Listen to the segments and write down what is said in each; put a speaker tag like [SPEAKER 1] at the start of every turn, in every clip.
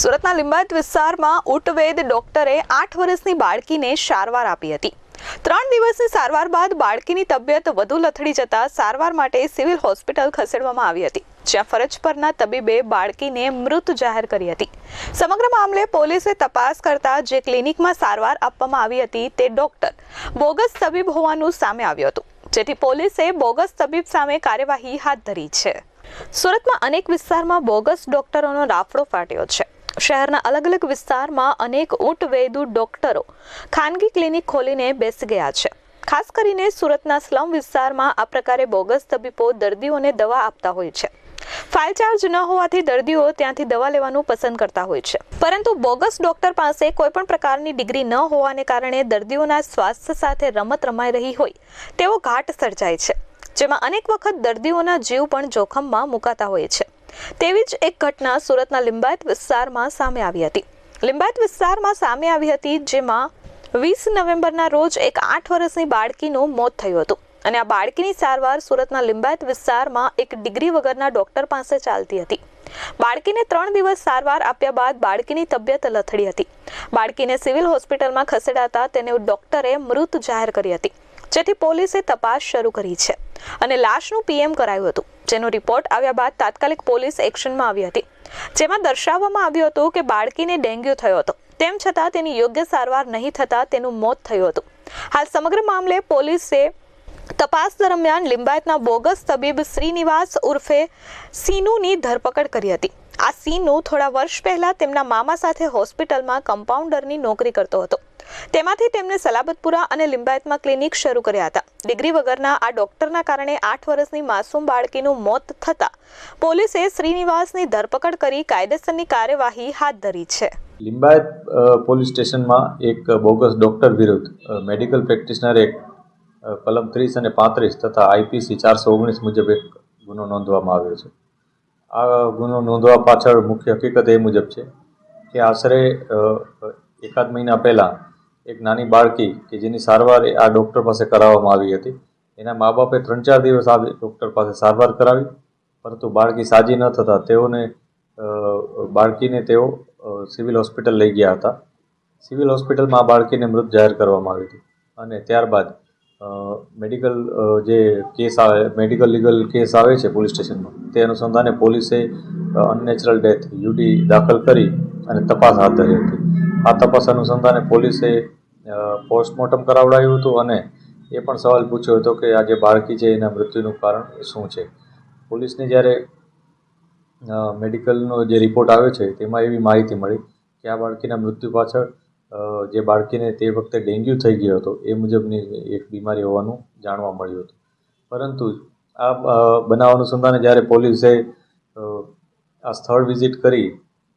[SPEAKER 1] સુરતના લિંબાયત વિસ્તારમાં ઉટવેદ ડોક્ટરે આઠ વર્ષની બાળકીને સારવાર આપી હતી. ત્રણ દિવસની સારવાર બાદ બાળકીની તબિયત વધુ લથડી જતા સારવાર માટે સિવિલ હોસ્પિટલ ખસેડવામાં આવી હતી, જ્યાં ફરજ પરના તબીબે બાળકીને મૃત જાહેર કરી હતી. સમગ્ર મામલે પોલીસે તપાસ કરતા જે ક્લિનિકમાં સારવાર આપવામાં આવી હતી તે ડોક્ટર બોગસ તબીબ હોવાનું સામે આવ્યું હતું, જેથી પોલીસે બોગસ તબીબ સામે કાર્યવાહી હાથ ધરી છે. સુરતમાં અનેક વિસ્તારમાં બોગસ ડોક્ટરોનો રાફડો ફાટ્યો છે. શહેરના અલગ અલગ વિસ્તારમાં અનેક ઊંટ વૈદુ ડોક્ટરો ખાનગી ક્લિનિક ખોલીને બેસી ગયા છે. ખાસ કરીને સુરતના સ્લમ વિસ્તારમાં આ પ્રકારે બોગસ તબીબો દર્દીઓને દવા આપતા હોય છે. ફાઇલ ચાર્જ ન હોવાથી દર્દીઓ ત્યાંથી દવા લેવાનું પસંદ કરતા હોય છે. પરંતુ બોગસ ડોક્ટર પાસે કોઈ પણ પ્રકારની ડિગ્રી ન હોવાને કારણે દર્દીઓના સ્વાસ્થ્ય સાથે રમત રમાઈ રહી હોય તેવો ઘાટ સર્જાય છે, જેમાં અનેક વખત દર્દીઓના જીવ પણ જોખમમાં મુકાતા હોય છે. તેવી જ એક ઘટના સુરતના લિંબાયત વિસ્તારમાં સામે આવી હતી. લિંબાયત વિસ્તારમાં સામે આવી હતી જેમાં વીસ નવેમ્બરના રોજ એક આઠ વર્ષની બાળકીનું મોત થયું હતું. અને આ બાળકીની સારવાર સુરતના લિંબાયત વિસ્તારમાં એક ડિગ્રી વગરના ડોક્ટર પાસે ચાલતી હતી. બાળકીને ત્રણ દિવસ સારવાર આપ્યા બાદ બાળકીની તબિયત લથડી હતી. બાળકીને સિવિલ હોસ્પિટલમાં ખસેડાતા તેને ડોક્ટરે મૃત જાહેર કરી હતી. જેથી પોલીસે તપાસ શરૂ કરી છે. અને લાશનું પીએમ કરાયું હતું. જેનો રિપોર્ટ આવ્યા બાદ તાત્કાલિક પોલીસ એક્શનમાં આવી હતી. જેમાં દર્શાવવામાં આવ્યું હતું કે બાળકીને ડેન્ગ્યુ થયો હતો. તેમ છતાં તેની યોગ્ય સારવાર નહીં થતાં તેનું મોત થયું હતું. હાલ સમગ્ર મામલે પોલીસે તપાસ દરમિયાન લિંબાયતના બોગસ તબીબ શ્રીનિવાસ ઉર્ફે સીનુની ધરપકડ કરી હતી. આ સીનુ થોડા વર્ષ પહેલા તેમના મામા સાથે હોસ્પિટલમાં કમ્પાઉન્ડરની નોકરી કરતો હતો. તેમાંથી તેમણે સલાબતપુરા અને લિંબાયતમાં ક્લિનિક શરૂ કર્યા હતા. ડિગ્રી વગરના આ ડોક્ટરના કારણે આઠ વર્ષની માસૂમ બાળકીનું મોત થતાં પોલીસે શ્રીનિવાસની ધરપકડ કરી કાયદેસરની કાર્યવાહી હાથ ધરી છે.
[SPEAKER 2] લિંબાયત પોલીસ સ્ટેશનમાં એક બોગસ ડૉક્ટર વિરુદ્ધ મેડિકલ પ્રેક્ટિશનર એક કલમ ત્રીસ અને પાંત્રીસ તથા આઈપીસી ચારસો ઓગણીસ મુજબ એક ગુનો નોંધવામાં આવ્યો છે. આ ગુનો નોંધવા પાછળ મુખ્ય હકીકત એ મુજબ છે કે આશરે એકાદ મહિના પહેલાં એક નાની બાળકી કે જેની સારવાર આ ડૉક્ટર પાસે કરાવવામાં આવી હતી. એના મા બાપે ત્રણ ચાર દિવસ આ ડૉક્ટર પાસે સારવાર કરાવી, પરંતુ બાળકી સાજી ન થતાં તેઓને બાળકીને તેઓ સિવિલ હોસ્પિટલ લઈ ગયા હતા. સિવિલ હોસ્પિટલમાં બાળકીને મૃત જાહેર કરવામાં આવી હતી. અને ત્યારબાદ મેડિકલ જે કેસ આવે, મેડિકલ લીગલ કેસ આવે છે પોલીસ સ્ટેશનમાં, તે અનુસંધાને પોલીસે અનનેચરલ ડેથ યુડી દાખલ કરી અને તપાસ હાથ ધરી હતી. આ તપાસ અનુસંધાને પોલીસે પોસ્ટમોર્ટમ કરાવડાવ્યું હતું અને એ પણ સવાલ પૂછ્યો હતો કે આ જે બાળકી છે એના મૃત્યુનું કારણ શું છે. પોલીસને જ્યારે મેડિકલનો જે રિપોર્ટ આવ્યો છે તેમાં એવી માહિતી મળી કે આ બાળકીના મૃત્યુ પાછળ જે બાળકીને તે વખતે ડેન્ગ્યુ થઈ ગયો હતો એ મુજબની એક બીમારી હોવાનું જાણવા મળ્યું હતું. પરંતુ આ બનાવ અનુસંધાને જ્યારે પોલીસે આ સ્થળ વિઝિટ કરી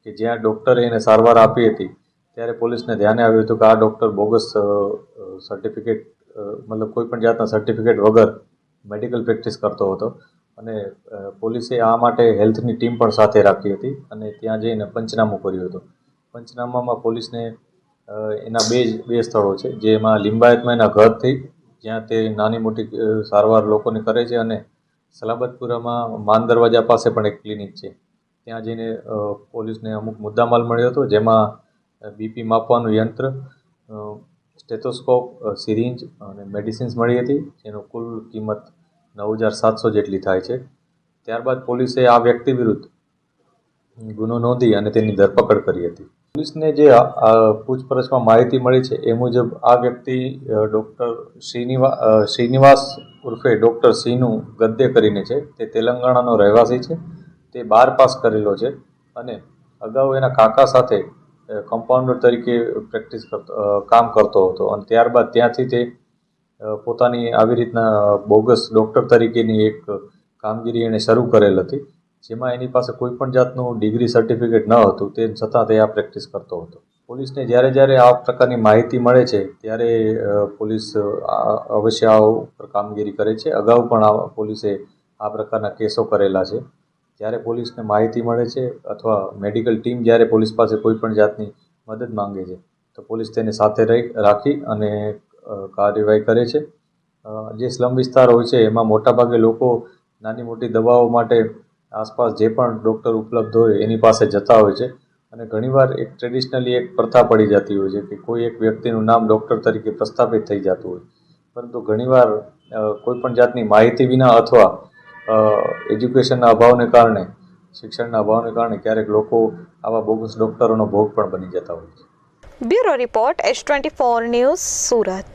[SPEAKER 2] કે જ્યાં ડૉક્ટરે એને સારવાર આપી હતી ત્યારે પોલીસને ધ્યાને આવ્યું હતું કે આ ડૉક્ટર બોગસ સર્ટિફિકેટ મતલબ કોઈ પણ જાતના સર્ટિફિકેટ વગર મેડિકલ પ્રેક્ટિસ કરતો હતો. અને પોલીસે આ માટે હેલ્થની ટીમ પણ સાથે રાખી હતી અને ત્યાં જઈને પંચનામું કર્યું હતું. પંચનામામાં પોલીસને એના બે બે સ્થળો છે. જેમાં લિંબાયતમાં એના ઘરથી, જ્યાં તે નાની મોટી સારવાર લોકોને કરે છે અને સલાબતપુરામાં માન દરવાજા પાસે પણ એક ક્લિનિક છે. ત્યાં જઈને પોલીસને અમુક મુદ્દામાલ મળ્યો હતો, જેમાં બીપી માપવાનું યંત્ર સ્ટેથોસ્કોપ સિરિંજ અને મેડિસિન્સ મળી હતી, જેનો કુલ કિંમત નવ હજાર સાતસો જેટલી થાય છે. ત્યારબાદ પોલીસે આ વ્યક્તિ વિરુદ્ધ ગુનો નોંધી અને તેની ધરપકડ કરી હતી. પોલીસને જે પૂછપરછમાં માહિતી મળી છે એ મુજબ આ વ્યક્તિ ડૉક્ટર શ્રીનિવા શ્રીનિવાસ ઉર્ફે ડૉક્ટર સિંહનું ગદ્દે કરીને છે. તે તેલંગાણાનો રહેવાસી છે. તે બાર પાસ કરેલો છે અને અગાઉ એના કાકા સાથે કમ્પાઉન્ડર તરીકે પ્રેક્ટિસ કરતો કામ કરતો હતો. અને ત્યારબાદ ત્યાંથી તે પોતાની આવી રીતના બોગસ ડૉક્ટર તરીકેની એક કામગીરી એણે શરૂ કરેલ હતી. જેમાં એની પાસે કોઈ પણ જાતનું ડિગ્રી સર્ટિફિકેટ ન હતું. તે છતાં તે આ પ્રેક્ટિસ કરતો હતો. પોલીસને જ્યારે જ્યારે આ પ્રકારની માહિતી મળે છે, ત્યારે પોલીસ અવશ્ય આ ઉપર કામગીરી કરે છે. અગાઉ પણ આ પોલીસે આ પ્રકારના કેસો કરેલા છે. જ્યારે પોલીસને માહિતી મળે છે અથવા મેડિકલ ટીમ જ્યારે પોલીસ પાસે કોઈ પણ જાતની મદદ માંગે છે, તો પોલીસ તેને સાથે રહી, રાખી અને કાર્યવાહી કરે છે. જે સ્લમ વિસ્તાર હોય છે, એમાં મોટાભાગે લોકો નાની મોટી દવાઓ માટે આસપાસ જે પણ ડૉક્ટર ઉપલબ્ધ હોય એની પાસે જતા હોય છે. અને ઘણીવાર એક ટ્રેડિશનલી એક પ્રથા પડી જતી હોય છે કે કોઈ એક વ્યક્તિનું નામ ડૉક્ટર તરીકે પ્રસ્થાપિત થઈ જતું હોય. પરંતુ ઘણીવાર કોઈપણ કોઈ પણ જાતની માહિતી વિના અથવા એજ્યુકેશનના અભાવને કારણે, શિક્ષણના અભાવને કારણે ક્યારેક લોકો આવા બોગસ ડોક્ટરોનો ભોગ પણ બની જતા હોય છે.
[SPEAKER 1] Bureau report S twenty four news Surat.